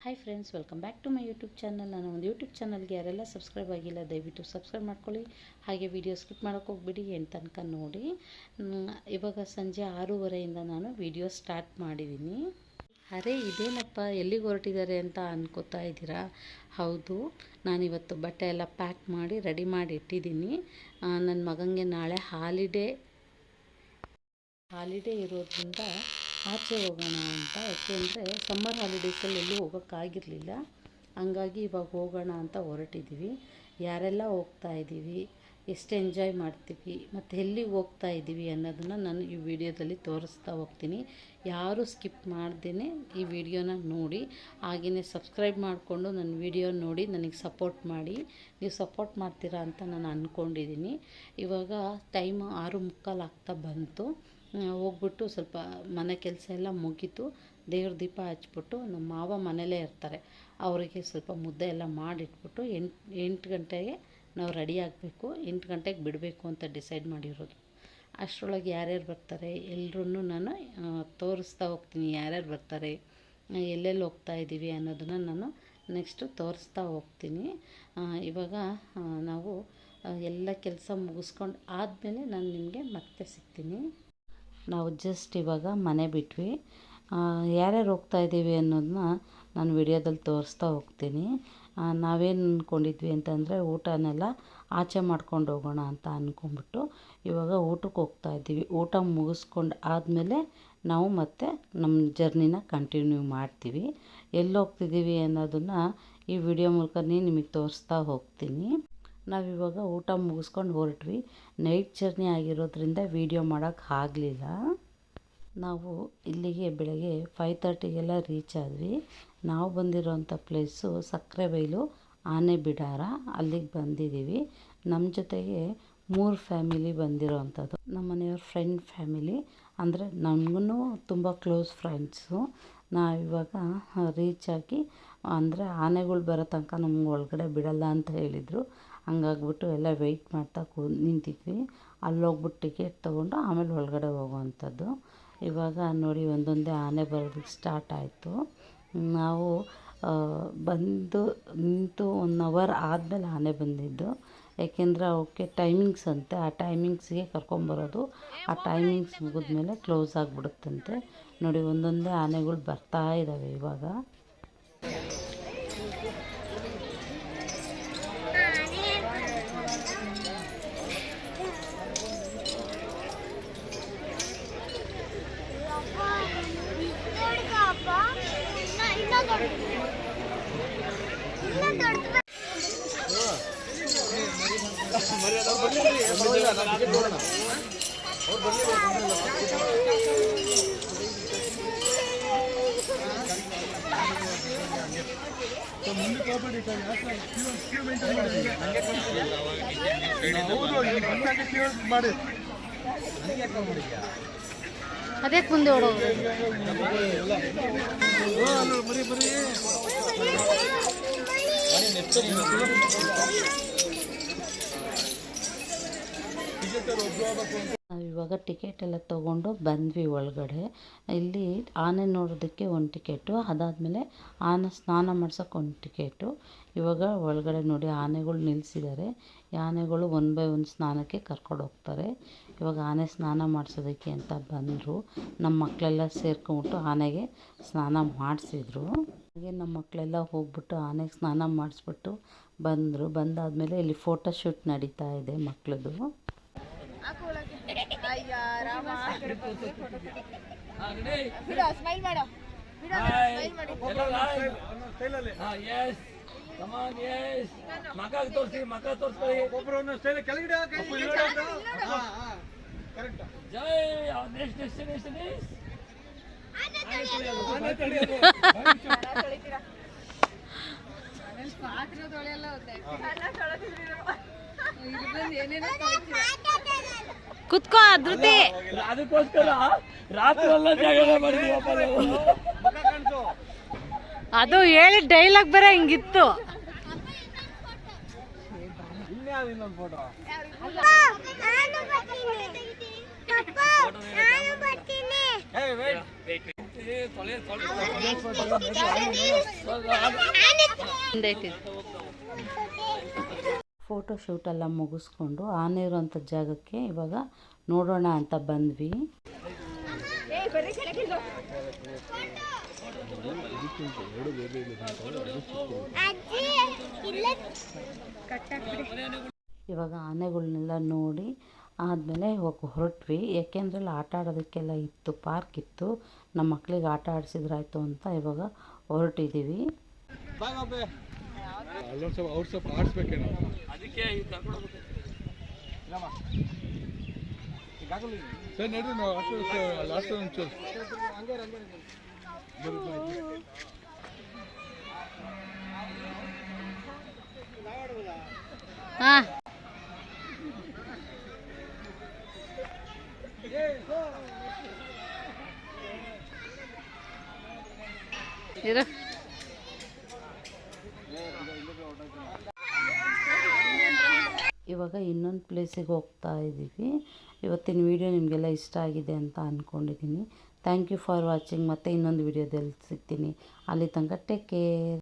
Hi friends welcome back to my YouTube channel ನಾನು ಒಂದು YouTube ಚಾನಲ್ಗೆ ಯಾರೆಲ್ಲ ಸಬ್ಸ್ಕ್ರೈಬ್ ಆಗಿಲ್ಲ, ದಯವಿಟ್ಟು ಸಬ್ಸ್ಕ್ರೈಬ್ ಮಾಡ್ಕೊಳ್ಳಿ. ಹಾಗೆ ವಿಡಿಯೋ ಸ್ಕಿಪ್ ಮಾಡೋಕೆ ಹೋಗ್ಬಿಡಿ ಎಂಟು ತನಕ ನೋಡಿ. ಇವಾಗ ಸಂಜೆ ಆರೂವರೆಯಿಂದ ನಾನು ವಿಡಿಯೋ ಸ್ಟಾರ್ಟ್ ಮಾಡಿದ್ದೀನಿ. ಅರೆ, ಇದೇನಪ್ಪ, ಎಲ್ಲಿಗೆ ಹೊರಟಿದ್ದಾರೆ ಅಂತ ಅನ್ಕೋತಾ ಇದ್ದೀರಾ? ಹೌದು ನಾನಿವತ್ತು ಬಟ್ಟೆ ಎಲ್ಲ ಪ್ಯಾಕ್ ಮಾಡಿ ರೆಡಿ ಮಾಡಿ ಇಟ್ಟಿದ್ದೀನಿ. ನನ್ನ ಮಗನಿಗೆ ನಾಳೆ ಹಾಲಿಡೇ ಹಾಲಿಡೇ ಇರೋದ್ರಿಂದ ಆಚೆ ಹೋಗೋಣ ಅಂತ. ಯಾಕೆಂದರೆ ಸಮ್ಮರ್ ಹಾಲಿಡೇಸಲ್ಲಿ ಎಲ್ಲೂ ಹೋಗೋಕ್ಕಾಗಿರಲಿಲ್ಲ. ಹಂಗಾಗಿ ಇವಾಗ ಹೋಗೋಣ ಅಂತ ಹೊರಟಿದ್ದೀವಿ ಯಾರೆಲ್ಲ ಹೋಗ್ತಾ ಇದ್ದೀವಿ, ಎಷ್ಟು ಎಂಜಾಯ್ ಮಾಡ್ತೀವಿ, ಮತ್ತು ಎಲ್ಲಿಗೆ ಹೋಗ್ತಾ ಇದ್ದೀವಿ ಅನ್ನೋದನ್ನು ನಾನು ಈ ವಿಡಿಯೋದಲ್ಲಿ ತೋರಿಸ್ತಾ ಹೋಗ್ತೀನಿ. ಯಾರೂ ಸ್ಕಿಪ್ ಮಾಡ್ದೇ ಈ ವಿಡಿಯೋನ ನೋಡಿ ಹಾಗೆಯೇ ಸಬ್ಸ್ಕ್ರೈಬ್ ಮಾಡಿಕೊಂಡು ನನ್ನ ವಿಡಿಯೋ ನೋಡಿ, ನನಗೆ ಸಪೋರ್ಟ್ ಮಾಡಿ. ನೀವು ಸಪೋರ್ಟ್ ಮಾಡ್ತೀರಾ ಅಂತ ನಾನು ಅಂದ್ಕೊಂಡಿದ್ದೀನಿ ಇವಾಗ ಟೈಮ್ ಆರು ಮುಕ್ಕಾಲು ಆಗ್ತಾ ಬಂತು. ಹೋಗ್ಬಿಟ್ಟು ಸ್ವಲ್ಪ ಮನೆ ಕೆಲಸ ಎಲ್ಲ ಮುಗೀತು. ದೇವ್ರ ದೀಪ ಹಚ್ಬಿಟ್ಟು ನಮ್ಮ ಮಾವ ಮನೇಲೇ ಇರ್ತಾರೆ. ಅವರಿಗೆ ಸ್ವಲ್ಪ ಮುದ್ದೆ ಎಲ್ಲ ಮಾಡಿಟ್ಬಿಟ್ಟು ಎಂಟು ಎಂಟು ಗಂಟೆಗೆ ನಾವು ರೆಡಿ ಆಗಬೇಕು. ಎಂಟು ಗಂಟೆಗೆ ಬಿಡಬೇಕು ಅಂತ ಡಿಸೈಡ್ ಮಾಡಿರೋದು. ಅಷ್ಟರೊಳಗೆ ಯಾರ್ಯಾರು ಬರ್ತಾರೆ? ಎಲ್ಲರೂ ನಾನು ತೋರಿಸ್ತಾ ಹೋಗ್ತೀನಿ ಯಾರ್ಯಾರು ಬರ್ತಾರೆ. ಎಲ್ಲೆಲ್ಲಿ ಹೋಗ್ತಾ ಇದ್ದೀವಿ ಅನ್ನೋದನ್ನು ನಾನು ನೆಕ್ಸ್ಟು ತೋರಿಸ್ತಾ ಹೋಗ್ತೀನಿ. ಇವಾಗ ನಾವು ಎಲ್ಲ ಕೆಲಸ ಮುಗಿಸ್ಕೊಂಡು ಆದಮೇಲೆ ನಾನು ನಿಮಗೆ ಮತ್ತೆ ಸಿಗ್ತೀನಿ. ನಾವು ಜಸ್ಟ್ ಇವಾಗ ಮನೆ ಬಿಟ್ವಿ. ಯಾರ್ಯಾರು ಹೋಗ್ತಾ ಇದ್ದೀವಿ ಅನ್ನೋದನ್ನ ನಾನು ವಿಡಿಯೋದಲ್ಲಿ ತೋರಿಸ್ತಾ ಹೋಗ್ತೀನಿ. ನಾವೇನು ಅಂದ್ಕೊಂಡಿದ್ವಿ ಅಂತಂದರೆ ಊಟನೆಲ್ಲ ಆಚೆ ಮಾಡ್ಕೊಂಡು ಹೋಗೋಣ ಅಂತ ಅಂದ್ಕೊಂಬಿಟ್ಟು ಇವಾಗ ಊಟಕ್ಕೆ ಹೋಗ್ತಾ ಇದ್ದೀವಿ. ಊಟ ಮುಗಿಸ್ಕೊಂಡು ಆದಮೇಲೆ ನಾವು ಮತ್ತೆ ನಮ್ಮ ಜರ್ನಿನ ಕಂಟಿನ್ಯೂ ಮಾಡ್ತೀವಿ. ಎಲ್ಲಿ ಹೋಗ್ತಿದ್ದೀವಿ ಅನ್ನೋದನ್ನು ಈ ವಿಡಿಯೋ ಮೂಲಕನೇ ನಿಮಗೆ ತೋರಿಸ್ತಾ ಹೋಗ್ತೀನಿ. ನಾವಿವಾಗ ಊಟ ಮುಗಿಸ್ಕೊಂಡು ಹೊರಟ್ವಿ. ನೈಟ್ ಜರ್ನಿ ಆಗಿರೋದ್ರಿಂದ ವೀಡಿಯೋ ಮಾಡೋಕ್ಕೆ ಆಗಲಿಲ್ಲ. ನಾವು ಇಲ್ಲಿಗೆ ಬೆಳಗ್ಗೆ ಫೈವ್ ತರ್ಟಿಗೆಲ್ಲ ರೀಚ್ ಆದ್ವಿ. ನಾವು ಬಂದಿರೋಂಥ ಪ್ಲೇಸು ಸಕ್ಕರೆಬೈಲು ಆನೆ ಬಿಡಾರ ಅಲ್ಲಿಗೆ ಬಂದಿದ್ದೀವಿ. ನಮ್ಮ ಜೊತೆಗೆ ಮೂರು ಫ್ಯಾಮಿಲಿ ಬಂದಿರೋವಂಥದ್ದು ನಮ್ಮ ಮನೆಯವ್ರ ಫ್ರೆಂಡ್ ಫ್ಯಾಮಿಲಿ, ಅಂದರೆ ನಮಗೂ ತುಂಬ ಕ್ಲೋಸ್ ಫ್ರೆಂಡ್ಸು. ನಾವಿವಾಗ ರೀಚ್ ಆಗಿ, ಅಂದರೆ ಆನೆಗಳು ಬರೋ ತನಕ ನಮ್ಗೆ ಒಳಗಡೆ ಬಿಡಲ್ಲ ಅಂತ ಹೇಳಿದರು. ಹಂಗಾಗ್ಬಿಟ್ಟು ಎಲ್ಲ ವೆಯ್ಟ್ ಮಾಡ್ತಾ ಕೂ, ನಿಂತಿದ್ವಿ. ಅಲ್ಲೋಗ್ಬಿಟ್ಟು ಟಿಕೆಟ್ ತೊಗೊಂಡು ಆಮೇಲೆ ಒಳಗಡೆ ಹೋಗುವಂಥದ್ದು. ಇವಾಗ ನೋಡಿ ಒಂದೊಂದೇ ಆನೆ ಬರೋದಕ್ಕೆ ಸ್ಟಾರ್ಟ್ ಆಯಿತು. ನಾವು ಬಂದು ನಿಂತು ಒನ್ ಅವರ್ ಆದಮೇಲೆ ಆನೆ ಬಂದಿದ್ದು. ಏಕೆಂದರೆ ಅವಕ್ಕೆ ಟೈಮಿಂಗ್ಸ್ ಅಂತೆ. ಆ ಟೈಮಿಂಗ್ಸ್ಗೆ ಕರ್ಕೊಂಬರೋದು ಆ ಟೈಮಿಂಗ್ಸ್ ಮುಗಿದ್ಮೇಲೆ ಕ್ಲೋಸ್ ಆಗಿಬಿಡುತ್ತಂತೆ. ನೋಡಿ ಒಂದೊಂದೇ ಆನೆಗಳು ಬರ್ತಾ ಇದ್ದಾವೆ ಇವಾಗ. ಮಾಡಿ ಅದೇ ಮುಂದೆ ಇವಾಗ ಟಿಕೆಟ್ ಎಲ್ಲ ತಗೊಂಡು ಬಂದ್ವಿ ಒಳಗಡೆ. ಇಲ್ಲಿ ಆನೆ ನೋಡೋದಕ್ಕೆ ಒಂದು ಟಿಕೆಟು ಅದಾದಮೇಲೆ ಆನೆ ಸ್ನಾನ ಮಾಡ್ಸೋಕೆ ಒಂದು ಟಿಕೆಟು ಇವಾಗ ಒಳಗಡೆ ನೋಡಿ ಆನೆಗಳು ನಿಲ್ಲಿಸಿದ್ದಾರೆ ಆನೆಗಳು ಒನ್ ಬೈ ಒನ್ ಸ್ನಾನಕ್ಕೆ ಕರ್ಕೊಂಡು ಹೋಗ್ತಾರೆ. ಇವಾಗ ಆನೆ ಸ್ನಾನ ಮಾಡಿಸೋದಕ್ಕೆ ಅಂತ ಬಂದರು. ನಮ್ಮ ಮಕ್ಕಳೆಲ್ಲ ಸೇರ್ಕೊಂಬಿಟ್ಟು ಆನೆಗೆ ಸ್ನಾನ ಮಾಡಿಸಿದ್ರು. ಹಾಗೆ ನಮ್ಮ ಮಕ್ಕಳೆಲ್ಲ ಹೋಗ್ಬಿಟ್ಟು ಆನೆಗೆ ಸ್ನಾನ ಮಾಡಿಸ್ಬಿಟ್ಟು ಬಂದರು. ಬಂದಾದಮೇಲೆ ಇಲ್ಲಿ ಫೋಟೋ ಶೂಟ್ ನಡೀತಾ ಇದೆ ಮಕ್ಕಳದು ಸ್ಮೈಲ್ ಮಗ ತೋರಿಸಿ ತೋರಿಸ್ಕೊಳ್ಳಿ. ಕೆಳಗಡೆ ಕರೆಕ್ಟ್ ಜೈ ನೆಕ್ಸ್ಟ್ ಡೆಸ್ಟಿನೇಷನ್ ಇಸ್ ಕುತ್ಕೋ ಧೃತಿ ಅದಕ್ಕೋಸ್ಕರ ರಾತ್ರಿ ಎಲ್ಲ ಜಗಳ ಮಾಡಿದೀವಪ್ಪ ನಾವು. ಮುಖ ಅದು ಹೇಳಿ ಡೈಲಾಗ್ ಬರ ಹಿಂಗಿತ್ತು. ಇನ್ಯಾವ ಇನ್ನೊಂದು ಫೋಟೋ ಫೋಟೋ ಶೂಟ್ ಎಲ್ಲ ಮುಗಿಸ್ಕೊಂಡು ಆನೆ ಇರುವಂತ ಜಾಗಕ್ಕೆ ಇವಾಗ ನೋಡೋಣ ಅಂತ ಬಂದ್ವಿ. ಇವಾಗ ಆನೆಗಳನ್ನೆಲ್ಲ ನೋಡಿ ಆದಮೇಲೆ ಇವಾಗ ಹೊರಟ್ವಿ. ಯಾಕೆಂದ್ರೆ ಅಲ್ಲಿ ಆಟ ಆಡೋದಕ್ಕೆಲ್ಲ ಇತ್ತು ಪಾರ್ಕ್ ಇತ್ತು. ನಮ್ಮ ಮಕ್ಳಿಗೆ ಆಟ ಆಡಿಸಿದ್ರಾಯ್ತು ಅಂತ ಇವಾಗ ಹೊರಟಿದ್ದೀವಿ ಬಾ ಬಾಬೆ ಅಲ್ಲೊಂದು ಸ್ವಲ್ಪ ಅವ್ರು ಸ್ವಲ್ಪ ಆಡಿಸ್ಬೇಕೇನೋ ಅದಕ್ಕೆ ಈಗ ಕರ್ಕೊಂಡು ಹೋಗ್ಬೇಕು. ಇಲ್ಲಮ್ಮ ಈಗ ಹಾಕಲ್ಲ ಸರ್ ನಡ್ರಿ ನಾವು ಲಾಸ್ಟ್ ಒಂಚೂರು ಹಂಗೆ ಹಂಗೆ ಬರು ಬರು ಇರು. ಇವಾಗ ಇನ್ನೊಂದು ಪ್ಲೇಸಿಗೆ ಹೋಗ್ತಾ ಇದ್ದೀವಿ. ಇವತ್ತಿನ ವಿಡಿಯೋ ನಿಮಗೆಲ್ಲ ಇಷ್ಟ ಆಗಿದೆ ಅಂತ ಅಂದ್ಕೊಂಡಿದ್ದೀನಿ ಥ್ಯಾಂಕ್ ಯು ಫಾರ್ ವಾಚಿಂಗ್ ಮತ್ತೆ ಇನ್ನೊಂದು ವಿಡಿಯೋದಲ್ಲಿ ಸಿಗ್ತೀನಿ. ಅಲ್ಲಿ ತನಕ ಟೇಕ್ ಕೇರ್